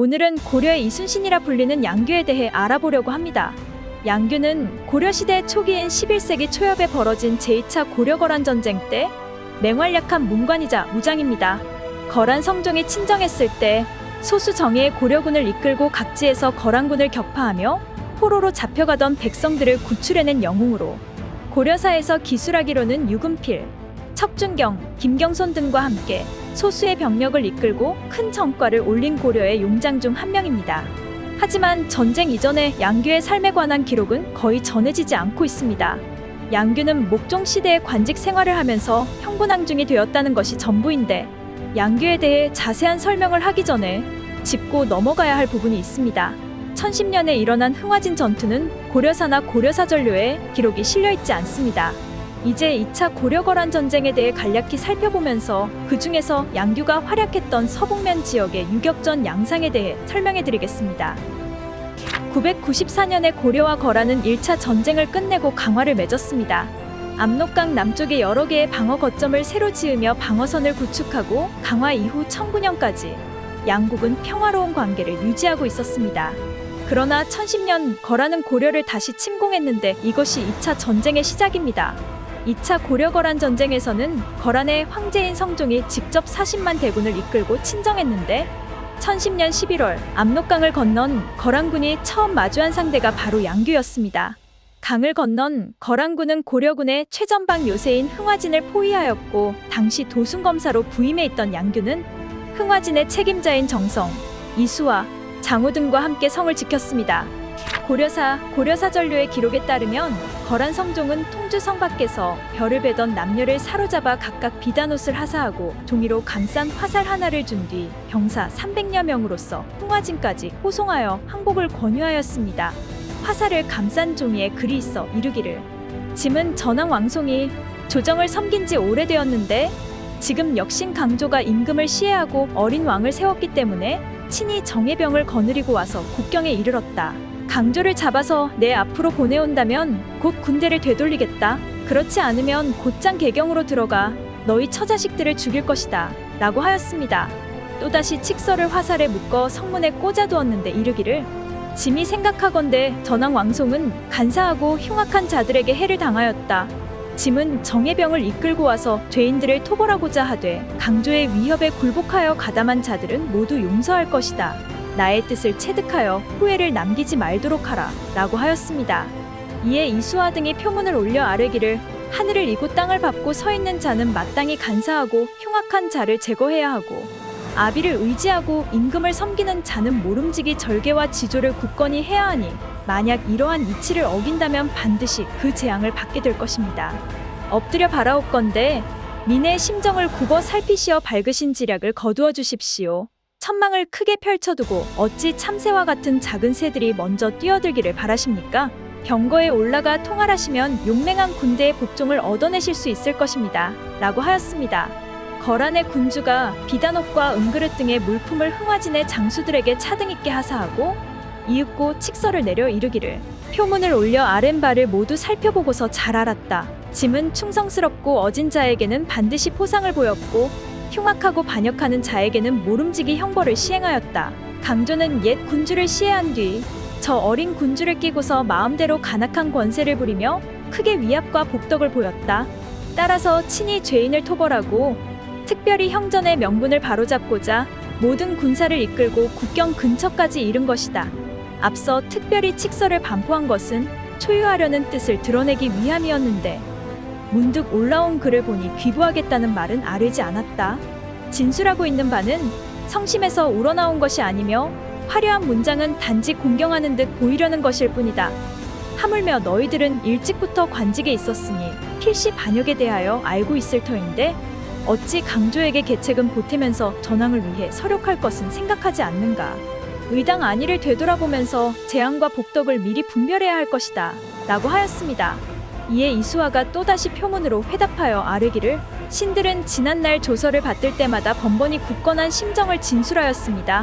오늘은 고려의 이순신이라 불리는 양규에 대해 알아보려고 합니다. 양규는 고려시대 초기인 11세기 초엽에 벌어진 제2차 고려거란 전쟁 때 맹활약한 문관이자 무장입니다. 거란 성종이 친정했을 때 소수 정예의 고려군을 이끌고 각지에서 거란군을 격파하며 포로로 잡혀가던 백성들을 구출해낸 영웅으로 고려사에서 기술하기로는 유금필, 척준경, 김경손 등과 함께 소수의 병력을 이끌고 큰 성과를 올린 고려의 용장 중 한 명입니다. 하지만 전쟁 이전의 양규의 삶에 관한 기록은 거의 전해지지 않고 있습니다. 양규는 목종 시대의 관직 생활을 하면서 형군왕중이 되었다는 것이 전부인데 양규에 대해 자세한 설명을 하기 전에 짚고 넘어가야 할 부분이 있습니다. 1010년에 일어난 흥화진 전투는 고려사나 고려사전료에 기록이 실려 있지 않습니다. 이제 2차 고려거란 전쟁에 대해 간략히 살펴보면서 그 중에서 양규가 활약했던 서북면 지역의 유격전 양상에 대해 설명해 드리겠습니다. 994년에 고려와 거란은 1차 전쟁을 끝내고 강화를 맺었습니다. 압록강 남쪽에 여러 개의 방어 거점을 새로 지으며 방어선을 구축하고 강화 이후 1009년까지 양국은 평화로운 관계를 유지하고 있었습니다. 그러나 1010년 거란은 고려를 다시 침공했는데 이것이 2차 전쟁의 시작입니다. 2차 고려 거란 전쟁에서는 거란의 황제인 성종이 직접 40만 대군을 이끌고 친정했는데 1010년 11월 압록강을 건넌 거란군이 처음 마주한 상대가 바로 양규였습니다. 강을 건넌 거란군은 고려군의 최전방 요새인 흥화진을 포위하였고 당시 도순검사로 부임해 있던 양규는 흥화진의 책임자인 정성, 이수와 장호 등과 함께 성을 지켰습니다. 고려사 고려사 전료의 기록에 따르면 거란 성종은 통주성 밖에서 별을 베던 남녀를 사로잡아 각각 비단옷을 하사하고 종이로 감싼 화살 하나를 준 뒤 병사 300여 명으로서 흥화진까지 호송하여 항복을 권유하였습니다. 화살을 감싼 종이에 글이 있어 이르기를 짐은 전왕 왕송이 조정을 섬긴 지 오래되었는데 지금 역신 강조가 임금을 시해하고 어린 왕을 세웠기 때문에 친히 정예병을 거느리고 와서 국경에 이르렀다. 강조를 잡아서 내 앞으로 보내온다면 곧 군대를 되돌리겠다. 그렇지 않으면 곧장 개경으로 들어가 너희 처자식들을 죽일 것이다. 라고 하였습니다. 또다시 칙서를 화살에 묶어 성문에 꽂아두었는데 이르기를 짐이 생각하건대 전왕 왕송은 간사하고 흉악한 자들에게 해를 당하였다. 짐은 정예병을 이끌고 와서 죄인들을 토벌하고자 하되 강조의 위협에 굴복하여 가담한 자들은 모두 용서할 것이다. 나의 뜻을 체득하여 후회를 남기지 말도록 하라. 라고 하였습니다. 이에 이수와 등이 표문을 올려 아뢰기를 하늘을 이고 땅을 밟고 서 있는 자는 마땅히 간사하고 흉악한 자를 제거해야 하고 아비를 의지하고 임금을 섬기는 자는 모름지기 절개와 지조를 굳건히 해야 하니 만약 이러한 이치를 어긴다면 반드시 그 재앙을 받게 될 것입니다. 엎드려 바라옵건대 민의 심정을 굽어 살피시어 밝으신 지략을 거두어 주십시오. 천망을 크게 펼쳐두고 어찌 참새와 같은 작은 새들이 먼저 뛰어들기를 바라십니까? 병거에 올라가 통할하시면 용맹한 군대의 복종을 얻어내실 수 있을 것입니다. 라고 하였습니다. 거란의 군주가 비단옷과 은그릇 등의 물품을 흥화진의 장수들에게 차등 있게 하사하고 이윽고 칙서를 내려 이르기를 표문을 올려 아랫바를 모두 살펴보고서 잘 알았다. 짐은 충성스럽고 어진 자에게는 반드시 포상을 보였고 흉악하고 반역하는 자에게는 모름지기 형벌을 시행하였다. 강조는 옛 군주를 시해한 뒤 저 어린 군주를 끼고서 마음대로 간악한 권세를 부리며 크게 위압과 복덕을 보였다. 따라서 친히 죄인을 토벌하고 특별히 형전의 명분을 바로잡고자 모든 군사를 이끌고 국경 근처까지 이른 것이다. 앞서 특별히 칙서를 반포한 것은 초유하려는 뜻을 드러내기 위함이었는데 문득 올라온 글을 보니 귀부하겠다는 말은 아르지 않았다. 진술하고 있는 바는 성심에서 우러나온 것이 아니며 화려한 문장은 단지 공경하는 듯 보이려는 것일 뿐이다. 하물며 너희들은 일찍부터 관직에 있었으니 필시 반역에 대하여 알고 있을 터인데 어찌 강조에게 계책은 보태면서 전황을 위해 서력할 것은 생각하지 않는가. 의당 안위를 되돌아보면서 재앙과 복덕을 미리 분별해야 할 것이다. 라고 하였습니다. 이에 이수아가 또다시 표문으로 회답하여 아르기를 신들은 지난날 조서를 받들 때마다 번번이 굳건한 심정을 진술하였습니다.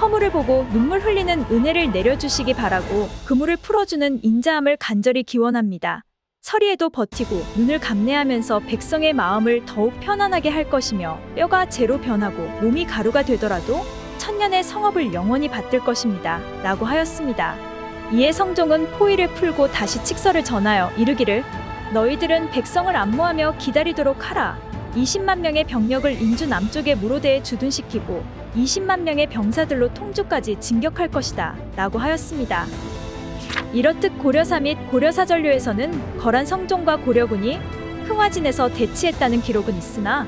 허물을 보고 눈물 흘리는 은혜를 내려주시기 바라고 그물을 풀어주는 인자함을 간절히 기원합니다. 서리에도 버티고 눈을 감내하면서 백성의 마음을 더욱 편안하게 할 것이며 뼈가 재로 변하고 몸이 가루가 되더라도 천년의 성업을 영원히 받들 것입니다. 라고 하였습니다. 이에 성종은 포위를 풀고 다시 칙서를 전하여 이르기를 너희들은 백성을 안모하며 기다리도록 하라. 20만 명의 병력을 인주 남쪽의 무로대에 주둔시키고 20만 명의 병사들로 통주까지 진격할 것이다. 라고 하였습니다. 이렇듯 고려사 및 고려사전료에서는 거란 성종과 고려군이 흥화진에서 대치했다는 기록은 있으나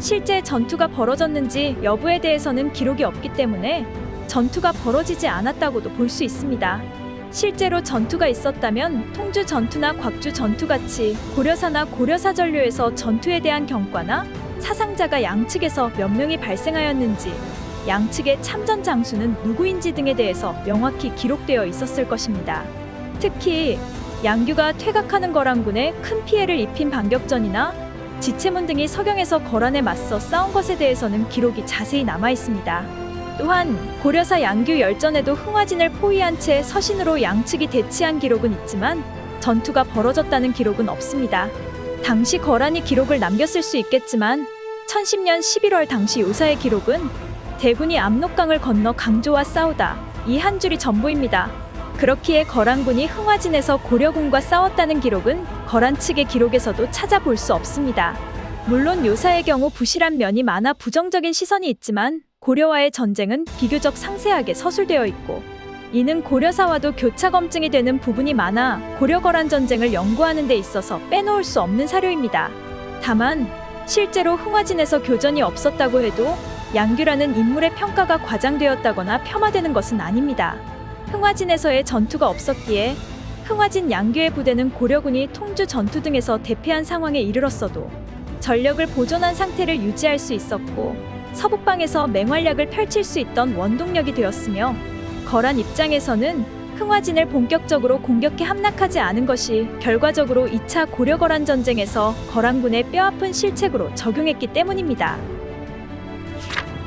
실제 전투가 벌어졌는지 여부에 대해서는 기록이 없기 때문에 전투가 벌어지지 않았다고도 볼 수 있습니다. 실제로 전투가 있었다면 통주 전투나 곽주 전투 같이 고려사나 고려사전료에서 전투에 대한 경과나 사상자가 양측에서 몇 명이 발생하였는지 양측의 참전 장수는 누구인지 등에 대해서 명확히 기록되어 있었을 것입니다. 특히 양규가 퇴각하는 거란군에 큰 피해를 입힌 반격전이나 지체문 등이 서경에서 거란에 맞서 싸운 것에 대해서는 기록이 자세히 남아 있습니다. 또한 고려사 양규 열전에도 흥화진을 포위한 채 서신으로 양측이 대치한 기록은 있지만 전투가 벌어졌다는 기록은 없습니다. 당시 거란이 기록을 남겼을 수 있겠지만 1010년 11월 당시 요사의 기록은 대군이 압록강을 건너 강조와 싸우다 이 한 줄이 전부입니다. 그렇기에 거란군이 흥화진에서 고려군과 싸웠다는 기록은 거란 측의 기록에서도 찾아볼 수 없습니다. 물론 요사의 경우 부실한 면이 많아 부정적인 시선이 있지만 고려와의 전쟁은 비교적 상세하게 서술되어 있고 이는 고려사와도 교차 검증이 되는 부분이 많아 고려거란 전쟁을 연구하는 데 있어서 빼놓을 수 없는 사료입니다. 다만 실제로 흥화진에서 교전이 없었다고 해도 양규라는 인물의 평가가 과장되었다거나 폄하되는 것은 아닙니다. 흥화진에서의 전투가 없었기에 흥화진 양규의 부대는 고려군이 통주 전투 등에서 대패한 상황에 이르렀어도 전력을 보존한 상태를 유지할 수 있었고 서북방에서 맹활약을 펼칠 수 있던 원동력이 되었으며 거란 입장에서는 흥화진을 본격적으로 공격해 함락하지 않은 것이 결과적으로 2차 고려거란 전쟁에서 거란군의 뼈아픈 실책으로 적용했기 때문입니다.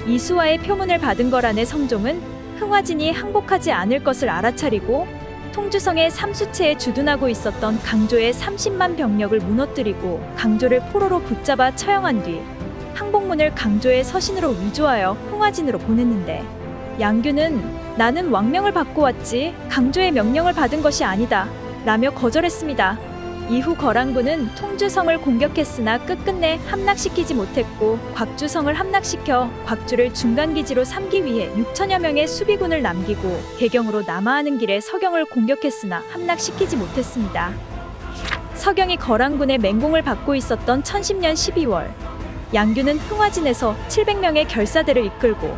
이수와의 표문을 받은 거란의 성종은 흥화진이 항복하지 않을 것을 알아차리고 통주성의 삼수체에 주둔하고 있었던 강조의 30만 병력을 무너뜨리고 강조를 포로로 붙잡아 처형한 뒤 항복문을 강조의 서신으로 위조하여 흥화진으로 보냈는데 양규는 나는 왕명을 받고 왔지 강조의 명령을 받은 것이 아니다 라며 거절했습니다. 이후 거란군은 통주성을 공격했으나 끝끝내 함락시키지 못했고 곽주성을 함락시켜 곽주를 중간기지로 삼기 위해 6천여 명의 수비군을 남기고 개경으로 남하하는 길에 서경을 공격했으나 함락시키지 못했습니다. 서경이 거란군의 맹공을 받고 있었던 1010년 12월 양규는 흥화진에서 700명의 결사대를 이끌고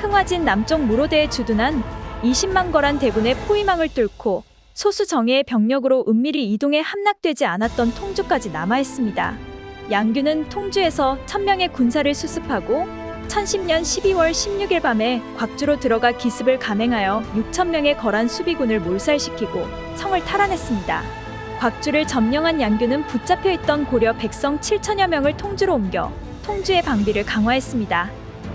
흥화진 남쪽 무로대에 주둔한 20만 거란 대군의 포위망을 뚫고 소수 정예의 병력으로 은밀히 이동해 함락되지 않았던 통주까지 남아있습니다. 양규는 통주에서 천명의 군사를 수습하고 1010년 12월 16일 밤에 곽주로 들어가 기습을 감행하여 6천명의 거란 수비군을 몰살시키고 성을 탈환했습니다. 곽주를 점령한 양규는 붙잡혀 있던 고려 백성 7천여 명을 통주로 옮겨 통주의 방비를 강화했습니다.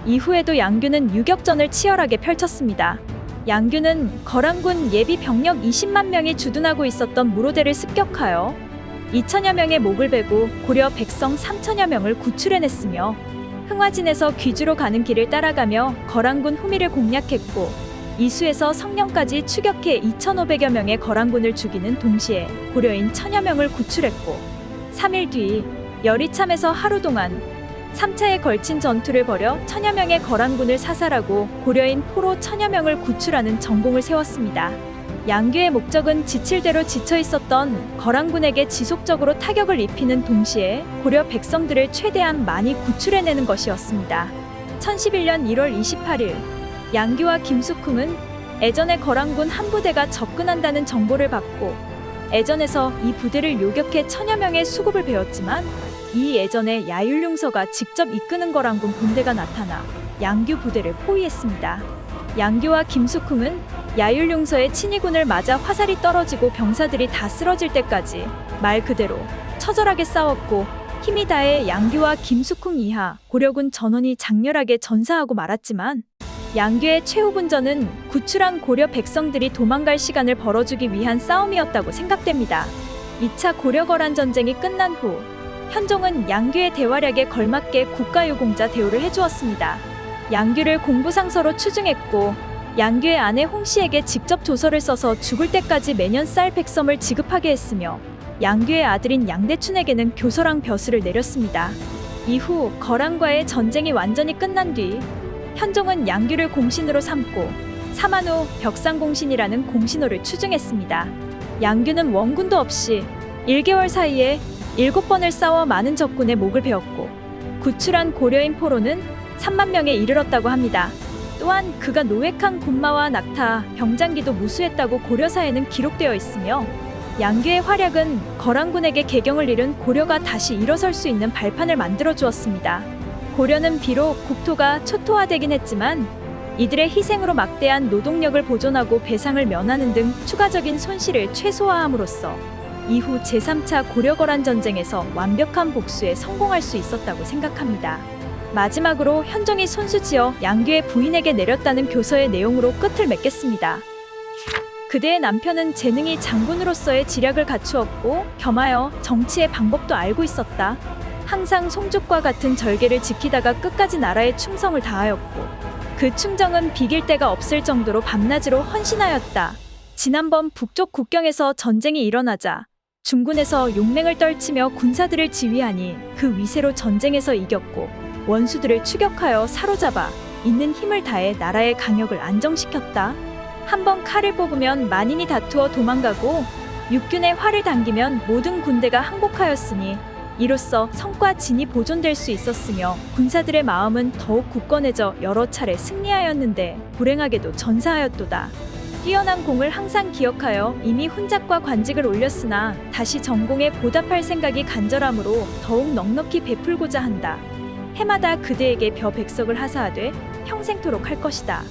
이후에도 양규는 유격전을 치열하게 펼쳤습니다. 양규는 거란군 예비 병력 20만 명이 주둔하고 있었던 무로대를 습격하여 2천여 명의 목을 베고 고려 백성 3천여 명을 구출해냈으며 흥화진에서 귀주로 가는 길을 따라가며 거란군 후미를 공략했고 이수에서 성령까지 추격해 2,500여 명의 거란군을 죽이는 동시에 고려인 천여 명을 구출했고 3일 뒤 열이참에서 하루 동안 3차에 걸친 전투를 벌여 천여 명의 거란군을 사살하고 고려인 포로 천여 명을 구출하는 전공을 세웠습니다. 양규의 목적은 지칠대로 지쳐 있었던 거란군에게 지속적으로 타격을 입히는 동시에 고려 백성들을 최대한 많이 구출해내는 것이었습니다. 1011년 1월 28일 양규와 김숙흥은 애전의 거란군 한 부대가 접근한다는 정보를 받고 애전에서 이 부대를 요격해 천여 명의 수급을 배웠지만 이 예전에 야율룡서가 직접 이끄는 거란군 본대가 나타나 양규 부대를 포위했습니다. 양규와 김숙흥은 야율룡서의 친위군을 맞아 화살이 떨어지고 병사들이 다 쓰러질 때까지 말 그대로 처절하게 싸웠고 힘이 다해 양규와 김숙흥 이하 고려군 전원이 장렬하게 전사하고 말았지만 양규의 최후분전은 구출한 고려 백성들이 도망갈 시간을 벌어주기 위한 싸움이었다고 생각됩니다. 2차 고려거란 전쟁이 끝난 후 현종은 양규의 대활약에 걸맞게 국가유공자 대우를 해주었습니다. 양규를 공부상서로 추증했고 양규의 아내 홍씨에게 직접 조서를 써서 죽을 때까지 매년 쌀 백섬을 지급하게 했으며 양규의 아들인 양대춘에게는 교서랑 벼슬을 내렸습니다. 이후 거란과의 전쟁이 완전히 끝난 뒤 현종은 양규를 공신으로 삼고 사만호 벽상공신이라는 공신호를 추증했습니다. 양규는 원군도 없이 1개월 사이에 7번을 싸워 많은 적군의 목을 베었고 구출한 고려인 포로는 3만 명에 이르렀다고 합니다. 또한 그가 노획한 군마와 낙타, 병장기도 무수했다고 고려사에는 기록되어 있으며 양규의 활약은 거란군에게 개경을 잃은 고려가 다시 일어설 수 있는 발판을 만들어 주었습니다. 고려는 비록 국토가 초토화되긴 했지만 이들의 희생으로 막대한 노동력을 보존하고 배상을 면하는 등 추가적인 손실을 최소화함으로써 이후 제3차 고려거란 전쟁에서 완벽한 복수에 성공할 수 있었다고 생각합니다. 마지막으로 현종이 손수지어 양규의 부인에게 내렸다는 교서의 내용으로 끝을 맺겠습니다. 그대의 남편은 재능이 장군으로서의 지략을 갖추었고 겸하여 정치의 방법도 알고 있었다. 항상 송죽과 같은 절개를 지키다가 끝까지 나라에 충성을 다하였고 그 충정은 비길 데가 없을 정도로 밤낮으로 헌신하였다. 지난번 북쪽 국경에서 전쟁이 일어나자 중군에서 용맹을 떨치며 군사들을 지휘하니 그 위세로 전쟁에서 이겼고 원수들을 추격하여 사로잡아 있는 힘을 다해 나라의 강역을 안정시켰다. 한번 칼을 뽑으면 만인이 다투어 도망가고 육균의 활을 당기면 모든 군대가 항복하였으니 이로써 성과 진이 보존될 수 있었으며 군사들의 마음은 더욱 굳건해져 여러 차례 승리하였는데 불행하게도 전사하였도다. 뛰어난 공을 항상 기억하여 이미 훈작과 관직을 올렸으나 다시 전공에 보답할 생각이 간절함으로 더욱 넉넉히 베풀고자 한다. 해마다 그대에게 벼 백석을 하사하되 평생토록 할 것이다.